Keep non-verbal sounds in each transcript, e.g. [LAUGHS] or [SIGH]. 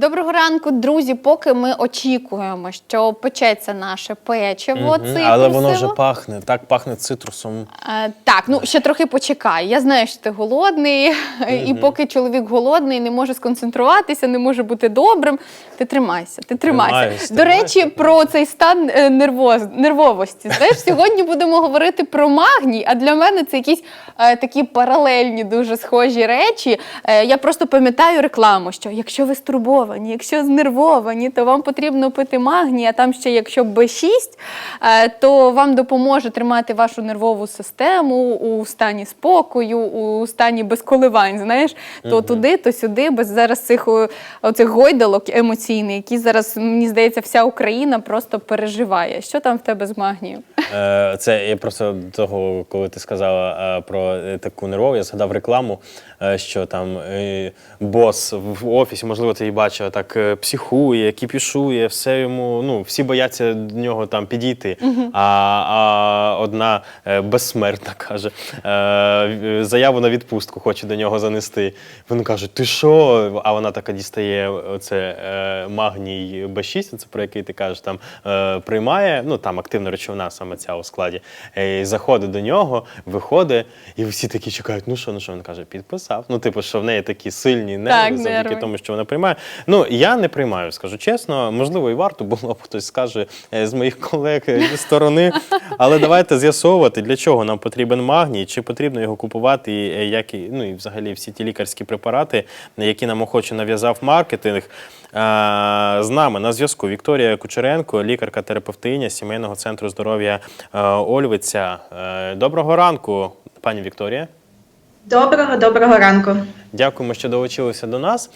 Доброго ранку, друзі. Поки ми очікуємо, що печеться наше печиво Мгм, Але воно вже пахне, так пахне цитрусом. Е, Так, ну ще трохи почекай. Я знаю, що ти голодний, і поки чоловік голодний, не може сконцентруватися, не може бути добрим. Ти тримайся, ти тримайся. Тримаюсь, До тримаюсь, речі, про цей стан е, нервоз, нервовості. Знаєш, [LAUGHS] сьогодні будемо говорити про магній, а для мене це якісь е, такі паралельні, дуже схожі речі. Е, я просто пам'ятаю рекламу, що якщо ви стурбовані, якщо знервовані, то вам потрібно пити магній, а там ще якщо Б6, е, то вам допоможе тримати вашу нервову систему у стані спокою, у стані без коливань. Знаєш, то туди, то сюди, без зараз цих оцих гойдалок емоційних, які зараз, мені здається, вся Україна просто переживає. Що там в тебе з магнієм? Е, Це я просто до того, коли ти сказала е, про таку нервову, я згадав рекламу, що там бос в офісі, можливо, ти її бачила, так е, психує, кіпішує, все йому, ну, всі бояться до нього там підійти. А, а одна е, безсмертна каже, е, заяву на відпустку хоче до нього занести. Він каже, ти що? А вона така дістає оце магній Б6, це про який ти кажеш, там приймає, ну там активна речовина саме ця у складі. І заходить до нього, виходить, і всі такі чекають, ну що, ну що він каже, підписав. Ну, типу, що в неї такі сильні нерви Так, завдяки нерви. тому, що вона приймає. Ну, я не приймаю, скажу чесно. Можливо, і варто було б хтось скаже е, з моїх колег е, зі сторони. Але давайте з'ясовувати, для чого нам потрібен магній, чи потрібно його купувати, е, як і, ну і взагалі всі ті лікарські препарати, які нам охоче нав'язав маркетинг. З нами на зв'язку Вікторія Кучеренко, лікарка-терапевтиня сімейного центру здоров'я Ольвиця. Доброго ранку, пані Вікторія. Доброго, доброго ранку. Дякуємо, що долучилися до нас.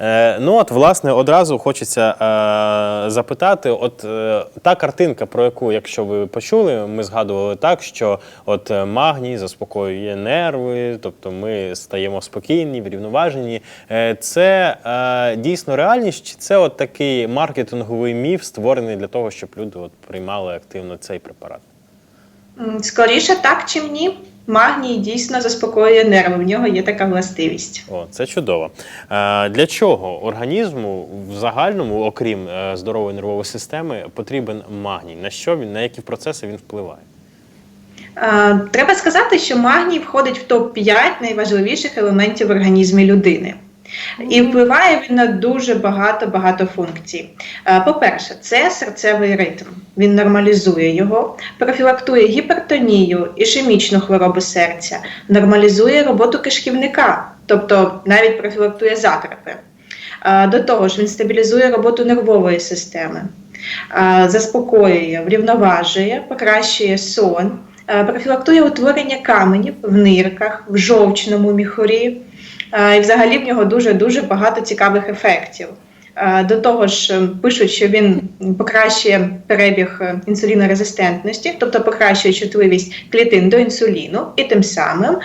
Е, ну от, власне, одразу хочеться е, запитати: от е, та картинка, про яку, якщо ви почули, ми згадували так, що от е, магній заспокоює нерви, тобто ми стаємо спокійні, врівноважені. Е, це е, дійсно реальність, чи це от такий маркетинговий міф, створений для того, щоб люди от приймали активно цей препарат? Скоріше так, чим ні. Магній дійсно заспокоює нерви. В нього є така властивість. О, це чудово. Е, для чого організму в загальному, окрім е, здорової нервової системи, потрібен магній? На що він, на які процеси він впливає? Е, Треба сказати, що магній входить в топ 5 найважливіших елементів в організмі людини. І впливає він на дуже багато багато функцій. Е, По-перше, це серцевий ритм. Він нормалізує його, профілактує гіпертонію, ішемічну хворобу серця, нормалізує роботу кишківника, тобто навіть профілактує закрепи. Е, До того ж, він стабілізує роботу нервової системи, е, заспокоює, врівноважує, покращує сон, профілактує утворення каменів в нирках, в жовчному міхурі. Е, І взагалі в нього дуже дуже багато цікавих ефектів. Е, До того ж, е, пишуть, що він покращує перебіг е, інсулінорезистентності, тобто покращує чутливість клітин до інсуліну, і тим самим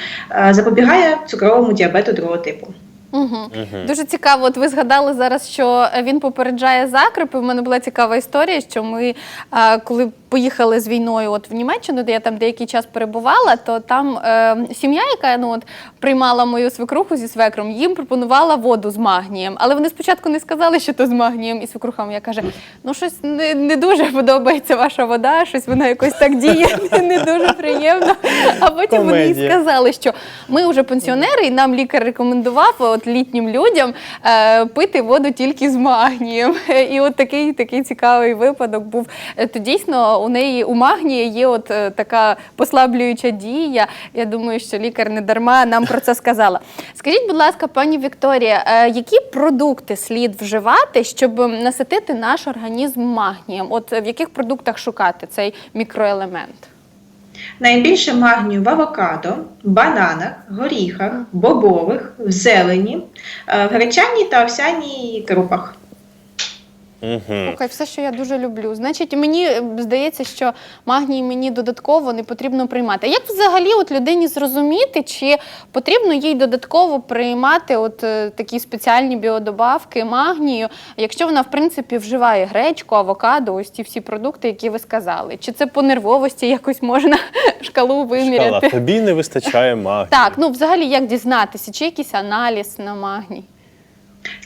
запобігає цукровому діабету другого типу. Угу. Мгм. Дуже цікаво. От ви згадали зараз, що він попереджає закрепи. У мене була цікава історія, що ми, а, коли поїхали з війною от в Німеччину, де я там деякий час перебувала, то там е, сім'я, яка ну, от, приймала мою свекруху зі свекром, їм пропонувала воду з магнієм. Але вони спочатку не сказали, що то з магнієм, і свекруха моя каже: ну щось не, не дуже подобається ваша вода, щось вона якось так діє, [LAUGHS] не, дуже приємно. А потім вони й сказали, що ми вже пенсіонери, і нам лікар рекомендував от літнім людям е, пити воду тільки з магнієм. [LAUGHS] І от такий такий цікавий випадок був. Е, То дійсно у неї у магнія є от е, така послаблююча дія. Я думаю, що лікар не дарма нам про це сказала. Скажіть, будь ласка, пані Вікторія, е, які продукти слід вживати, щоб наситити наш організм магнієм? От е, в яких продуктах шукати цей мікроелемент? Найбільше магнію в авокадо, бананах, горіхах, бобових, в зелені, е, в гречаній та овсяній крупах. Угу. Слухай, все, що я дуже люблю. Значить, мені е, здається, що магній мені додатково не потрібно приймати. А як взагалі от людині зрозуміти, чи потрібно їй додатково приймати от е, такі спеціальні біодобавки магнію, якщо вона в принципі вживає гречку, авокадо, ось ці всі продукти, які ви сказали? Чи це по нервовості якось можна [LAUGHS] шкалу Шкала, виміряти? тобі не вистачає магнію. Так, ну взагалі як дізнатися, чи якийсь аналіз на магній?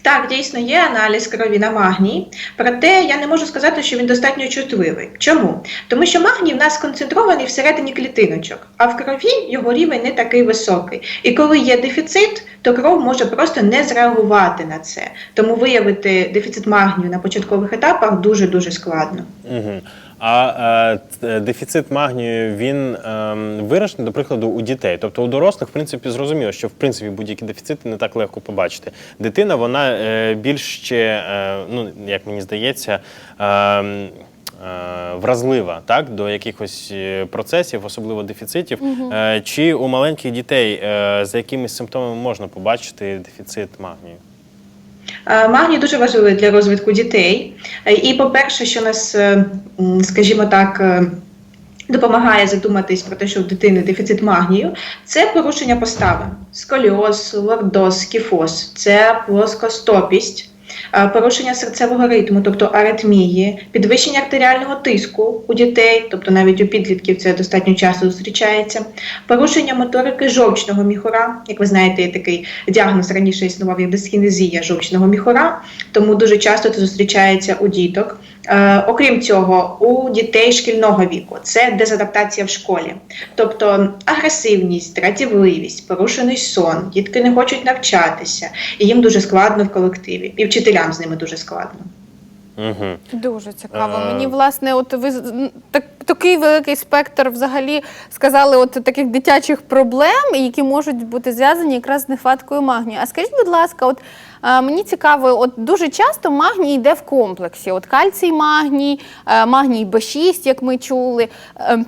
Так, дійсно є аналіз крові на магній, проте я не можу сказати, що він достатньо чутливий. Чому? Тому що магній в нас сконцентрований всередині клітиночок, а в крові його рівень не такий високий. І коли є дефіцит, то кров може просто не зреагувати на це. Тому виявити дефіцит магнію на початкових етапах дуже дуже складно. Угу. А е, дефіцит магнію він е, виражений, до прикладу, у дітей. Тобто у дорослих, в принципі, зрозуміло, що в принципі будь-які дефіцити не так легко побачити. Дитина, вона е, більш ще, е, ну як мені здається. Е, е, Вразлива так до якихось е, процесів, особливо дефіцитів. Е, Чи у маленьких дітей е, за якимись симптомами можна побачити дефіцит магнію? Е, Магній дуже важливий для розвитку дітей. Е, І, по-перше, що нас, е, скажімо так, допомагає задуматись про те, що в дитини дефіцит магнію, це порушення постави, сколіоз, лордоз, кіфоз, це плоскостопість. Е, Порушення серцевого ритму, тобто аритмії, підвищення артеріального тиску у дітей, тобто навіть у підлітків це достатньо часто зустрічається, порушення моторики жовчного міхура. Як ви знаєте, є такий діагноз раніше існував як дисхінезія жовчного міхура, тому дуже часто це зустрічається у діток. Е, окрім цього, у дітей шкільного віку це дезадаптація в школі, тобто агресивність, дратівливість, порушений сон, дітки не хочуть навчатися, і їм дуже складно в колективі, і вчителям з ними дуже складно. Угу. Дуже цікаво. Е, Мені власне, от ви з- так, такий великий спектр взагалі сказали, от таких дитячих проблем, які можуть бути зв'язані якраз з нехваткою магнію. А скажіть, будь ласка, от е, мені цікаво, от дуже часто магній йде в комплексі. От кальцій магній, е, магній Б6, як ми чули. Е,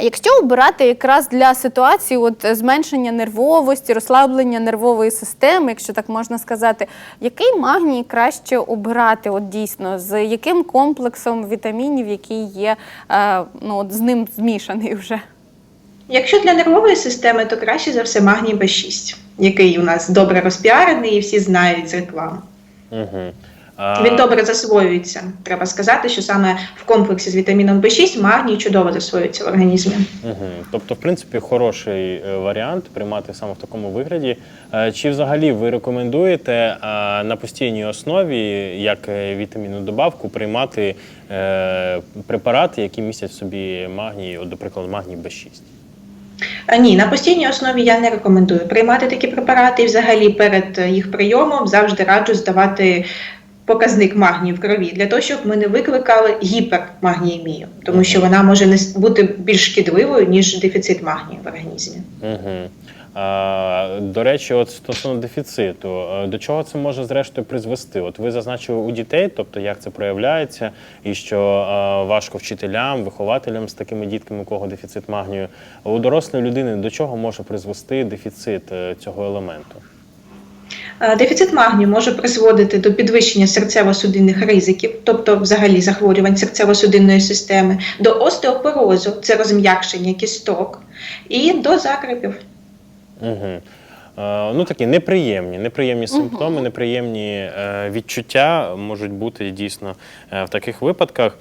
Якщо обирати якраз для ситуації от зменшення нервовості, розслаблення нервової системи, якщо так можна сказати, який магній краще обирати от дійсно, з яким комплексом вітамінів, який є е, ну, от з ним змішаний вже? Якщо для нервової системи, то краще за все магній Б6, який у нас добре розпіарений і всі знають з реклами. Угу. Він добре засвоюється. Треба сказати, що саме в комплексі з вітаміном В6 магній чудово засвоюється в організмі. Угу. Тобто, в принципі, хороший е, варіант приймати саме в такому вигляді. Е, Чи взагалі ви рекомендуєте е, на постійній основі, як вітамінну добавку, приймати препарати, які містять в собі магній, от, до прикладу, магній Б6? Ні, на постійній основі я не рекомендую приймати такі препарати. І взагалі перед їх прийомом завжди раджу здавати показник магнію в крові для того, щоб ми не викликали гіпермагніємію, тому що вона може не бути більш шкідливою ніж дефіцит магнію в організмі. Угу. А, до речі, от стосовно дефіциту, е, до чого це може зрештою призвести? От ви зазначили у дітей, тобто як це проявляється, і що е, важко вчителям, вихователям з такими дітками, у кого дефіцит магнію. У дорослої людини до чого може призвести дефіцит е, цього елементу? Е, Дефіцит магнію може призводити до підвищення серцево-судинних ризиків, тобто взагалі захворювань серцево-судинної системи, до остеопорозу, це розм'якшення кісток, і до закрепів. Угу. Е, ну такі неприємні, неприємні симптоми, неприємні е, відчуття можуть бути дійсно в таких випадках.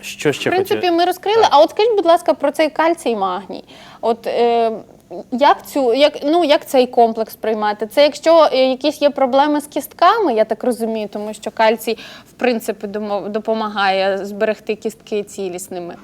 Що ще В принципі, хотів- ми розкрили. Так. А от скажіть, будь ласка, про цей кальцій магній. От е, як цю, як ну як цей комплекс приймати? Це якщо е, якісь є проблеми з кістками, я так розумію, тому що кальцій в принципі допомагає зберегти кістки цілісними.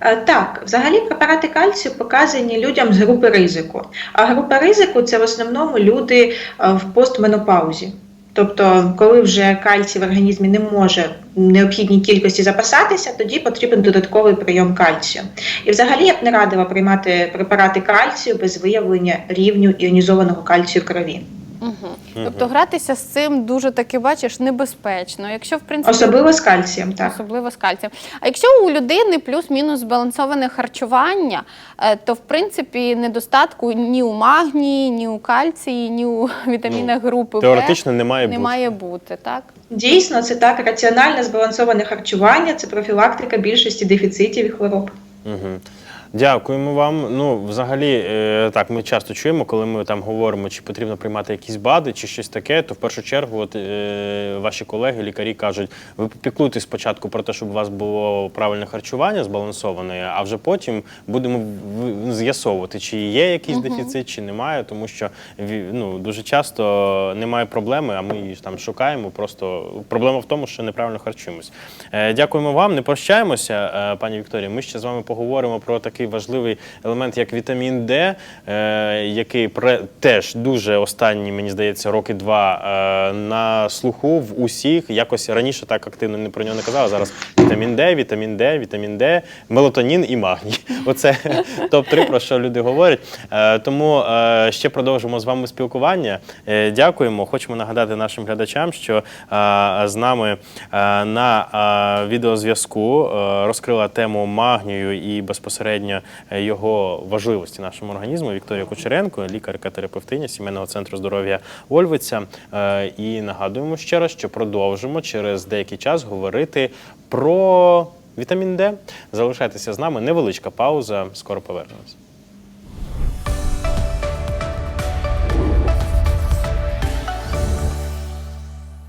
Е, Так, взагалі препарати кальцію показані людям з групи ризику. А група ризику це в основному люди е, в постменопаузі. Тобто, коли вже кальцій в організмі не може необхідній кількості запасатися, тоді потрібен додатковий прийом кальцію. І взагалі я б не радила приймати препарати кальцію без виявлення рівню іонізованого кальцію в крові. Угу. Тобто гратися з цим дуже таки бачиш небезпечно. Якщо в принципі Особливо з кальцієм, так. Особливо з кальцієм. А якщо у людини плюс-мінус збалансоване харчування, е, то в принципі недостатку ні у магнії, ні у кальції, ні у [LAUGHS] вітамінах групи Б теоретично не має не бути. має бути, так? Дійсно, це так. Раціональне збалансоване харчування це профілактика більшості дефіцитів і хвороб. Угу. Дякуємо вам. Ну, взагалі, е, так, ми часто чуємо, коли ми там говоримо, чи потрібно приймати якісь БАДи, чи щось таке, то в першу чергу от, е, ваші колеги, лікарі кажуть, ви піклуйтесь спочатку про те, щоб у вас було правильне харчування збалансоване, а вже потім будемо з'ясовувати, чи є якийсь дефіцит, чи немає, тому що ну, дуже часто немає проблеми, а ми її там шукаємо. Просто проблема в тому, що неправильно харчуємось. Е, Дякуємо вам. Не прощаємося, пані Вікторія. Ми ще з вами поговоримо про такий важливий елемент, як вітамін Д, е, який теж дуже останні, мені здається, роки два е, на слуху в усіх. Якось раніше так активно не про нього не казали. Зараз вітамін Д, вітамін Д, вітамін Д, мелатонін і магній. [LAUGHS] Оце топ-3, про що люди говорять. Е, Тому ще продовжимо з вами спілкування. Дякуємо. Хочемо нагадати нашим глядачам, що з нами на відеозв'язку розкрила тему магнію і безпосередньо е, його важливості нашому організму Вікторія Кучеренко, лікарка терапевтиня сімейного центру здоров'я Ольвиця. Е, І нагадуємо ще раз, що продовжимо через деякий час говорити про вітамін Д. Залишайтеся з нами. Невеличка пауза. Скоро повернемось.